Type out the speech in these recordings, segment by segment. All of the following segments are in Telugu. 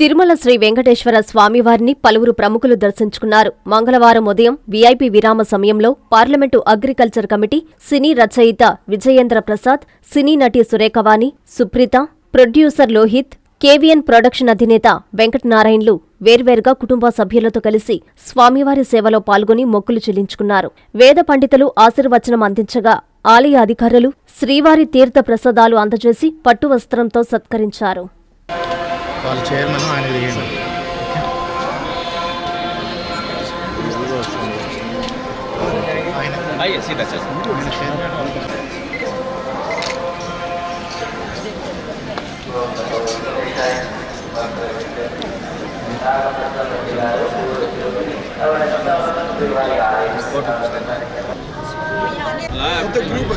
తిరుమల శ్రీ వెంకటేశ్వర స్వామివారిని పలువురు ప్రముఖులు దర్శించుకున్నారు. మంగళవారం ఉదయం వీఐపీ విరామ సమయంలో పార్లమెంటు అగ్రికల్చర్ కమిటీ సినీ రచయిత విజయేంద్ర ప్రసాద్ సినీ నటి Surekha Vani Supritha producer Lohith KVN production అధినేత వెంకటనారాయణలు వేర్వేరుగా కుటుంబ సభ్యులతో కలిసి స్వామివారి సేవలో పాల్గొని మొక్కులు చెల్లించుకున్నారు. వేద పండితులు ఆశీర్వచనం అందించగా ఆలయ అధికారులు శ్రీవారి తీర్థ ప్రసాదాలు అందజేసి పట్టు వస్త్రంతో సత్కరించారు. వాళ్ళ చైర్మన్ ఆయన దిగండి ఆయన. చైర్మన్. గ్రూప్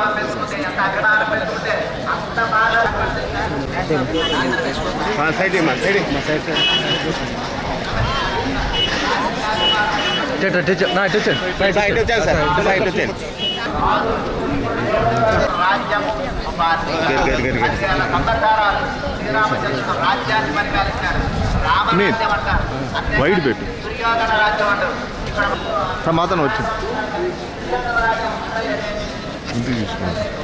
సైడ్ మా సైడ్ మా సైడ్ టీచర్ టీచర్ నా టీచర్ సైడ్ వచ్చాను సార్ సైడ్ వచ్చాను గరి గరి గరి గరి నీట్ వైడ్ పెట్టు సమాధానం వచ్చింది ఇంటికి చూసుకోండి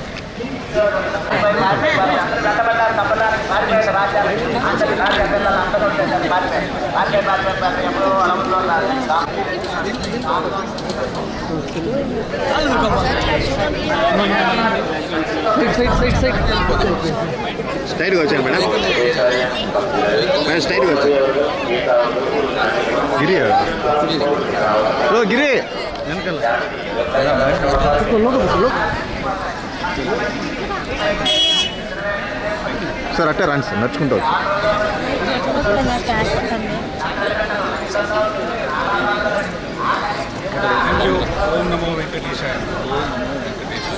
సైడ్ సైడ్ సైడ్ స్ట్రైట్గా వచ్చాను మేడం మేడం స్ట్రైట్గా వచ్చాను గిరి ఓ గిరి వెనకాల సార్ అట్టే రండి సార్ నడుచుకుంటూ వచ్చి. ఓం నమో వెంకటేశాయ ఓం నమో వెంకటేశాయ